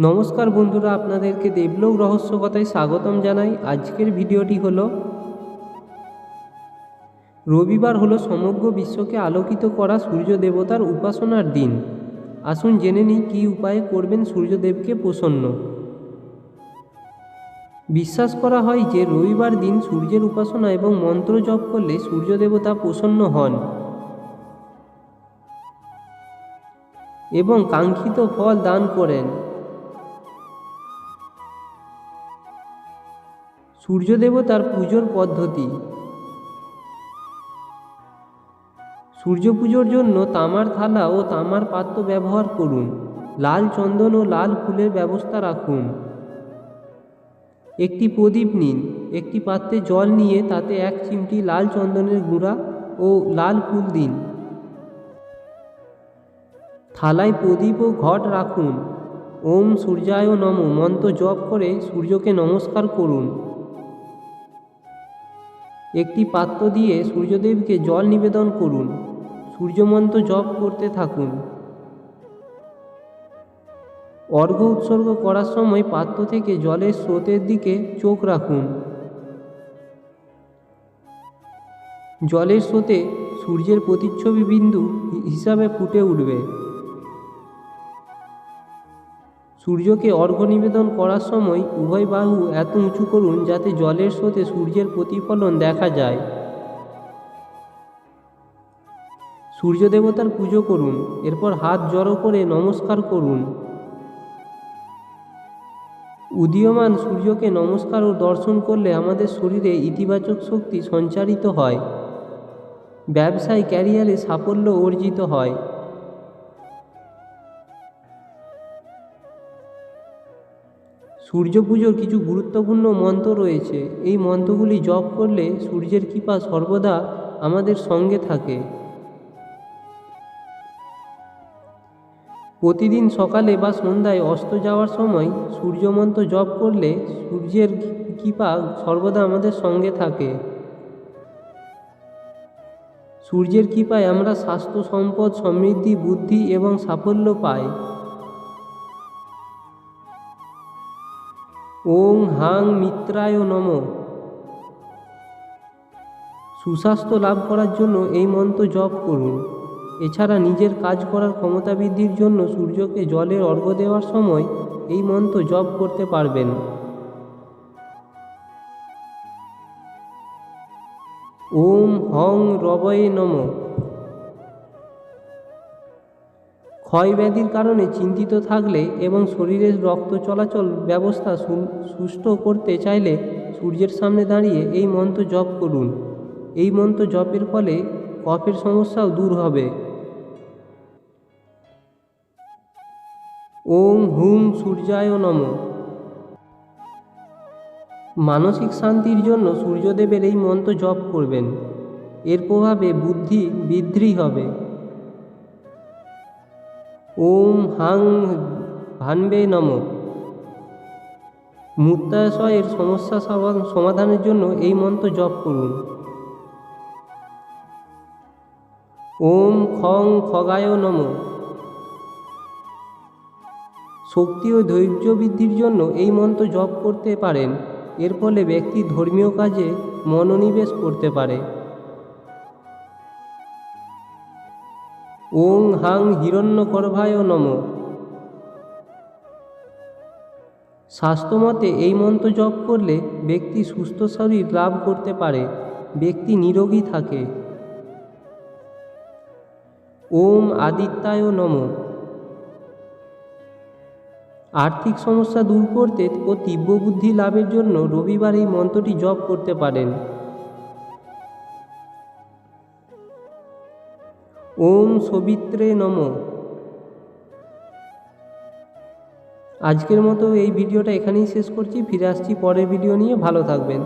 নমস্কার বন্ধুরা, আপনাদেরকে দেবলোক রহস্য কথায় স্বাগতম জানাই। আজকের ভিডিওটি হল, রবিবার হলো সমগ্র বিশ্বকে আলোকিত করা সূর্য দেবতার উপাসনার দিন। আসুন জেনে নিই, কী উপায়ে করবেন সূর্যদেবকে প্রসন্ন। বিশ্বাস করা হয় যে, রবিবার দিন সূর্যের উপাসনা এবং মন্ত্র জপ করলে সূর্য দেবতা প্রসন্ন হন। এবং কাঙ্ক্ষিত ফল দান করেন। সূর্য দেবতার পুজোর পদ্ধতি। সূর্য পুজোর জন্য তামার থালা ও তামার পাত্র ব্যবহার করুন। লাল চন্দন ও লাল ফুলের ব্যবস্থা রাখুন। একটি প্রদীপ নিন। একটি পাত্রে জল নিয়ে তাতে এক চিমটি লাল চন্দনের গুঁড়া ও লাল ফুল দিন। থালায় প্রদীপ ও ঘট রাখুন। ওম সূর্যায় নম। মন্ত্র জপ করে সূর্যকে নমস্কার করুন। একটি পাত্র দিয়ে সূর্যদেবকে জল নিবেদন করুন। সূর্যমন্ত্র জপ করতে থাকুন। অর্ঘ্য উৎসর্গ করার সময় পাত্র থেকে জলের স্রোতের দিকে চোখ রাখুন। জলের স্রোতে সূর্যের প্রতিচ্ছবি বিন্দু হিসাবে ফুটে উঠবে। সূর্যকে অর্ঘ্য নিবেদন করার সময় উভয় বাহু এত উঁচু করুন যাতে জলের স্রোতে সূর্যের প্রতিফলন দেখা যায়। সূর্য দেবতার পুজো করুন, এরপর হাত জড়ো করে নমস্কার করুন। উদীয়মান সূর্যকে নমস্কার ও দর্শন করলে আমাদের শরীরে ইতিবাচক শক্তি সঞ্চারিত হয়। ব্যবসায় ক্যারিয়ারে সাফল্য অর্জিত হয়। সূর্য পুজোর কিছু গুরুত্বপূর্ণ মন্ত্র রয়েছে। এই মন্ত্রগুলি জপ করলে সূর্যের কৃপা সর্বদা আমাদের সঙ্গে থাকে। প্রতিদিন সকালে বা সন্ধ্যায় অস্ত যাওয়ার সময় সূর্যমন্ত্র জপ করলে সূর্যের কৃপা সর্বদা আমাদের সঙ্গে থাকে। সূর্যের কৃপায় আমরা স্বাস্থ্য, সম্পদ, সমৃদ্ধি, বুদ্ধি এবং সাফল্য পাই। ওং হাং মিত্রায় নম। সুস্বাস্থ্য লাভ করার জন্য এই মন্ত্র জপ করুন। এছাড়া নিজের কাজ করার ক্ষমতা বৃদ্ধির জন্য সূর্যকে জলের অর্ঘ্য দেওয়ার সময় এই মন্ত্র জপ করতে পারবেন। ওম হং রবয়ে নম। ক্ষয়ব্যাধির কারণে চিন্তিত থাকলে এবং শরীরের রক্ত চলাচল ব্যবস্থা সুস্থ করতে চাইলে সূর্যের সামনে দাঁড়িয়ে এই মন্ত্র জপ করুন। এই মন্ত্র জপের ফলে কফের সমস্যাও দূর হবে। ওম হুম সূর্যায় নম। মানসিক শান্তির জন্য সূর্যদেবের এই মন্ত্র জপ করবেন। এর প্রভাবে বুদ্ধি বৃদ্ধি হবে। ওম হাং ভানবে নম। মূত্রাশয়ের সমস্যা সমাধানের জন্য এই মন্ত্র জপ করুন। ওম খং খগায় নম। শক্তি ও ধৈর্য বৃদ্ধির জন্য এই মন্ত্র জপ করতে পারেন। এর ফলে ব্যক্তি ধর্মীয় কাজে মনোনিবেশ করতে পারে। ওং হাং হিরণ্যগর্ভায় নম। স্বাস্থ্যমতে এই মন্ত্র জপ করলে ব্যক্তি সুস্থ শরীর লাভ করতে পারে, ব্যক্তি নিরোগী থাকে। ওম আদিত্যায় নম। আর্থিক সমস্যা দূর করতে ও তীব্র বুদ্ধি লাভের জন্য রবিবার এই মন্ত্রটি জপ করতে পারেন। ওম সবিত্রে নম। আজকের মতো এই ভিডিওটা এখানেই শেষ করছি। ফিরে আসছি পরের ভিডিও নিয়ে। ভালো থাকবেন।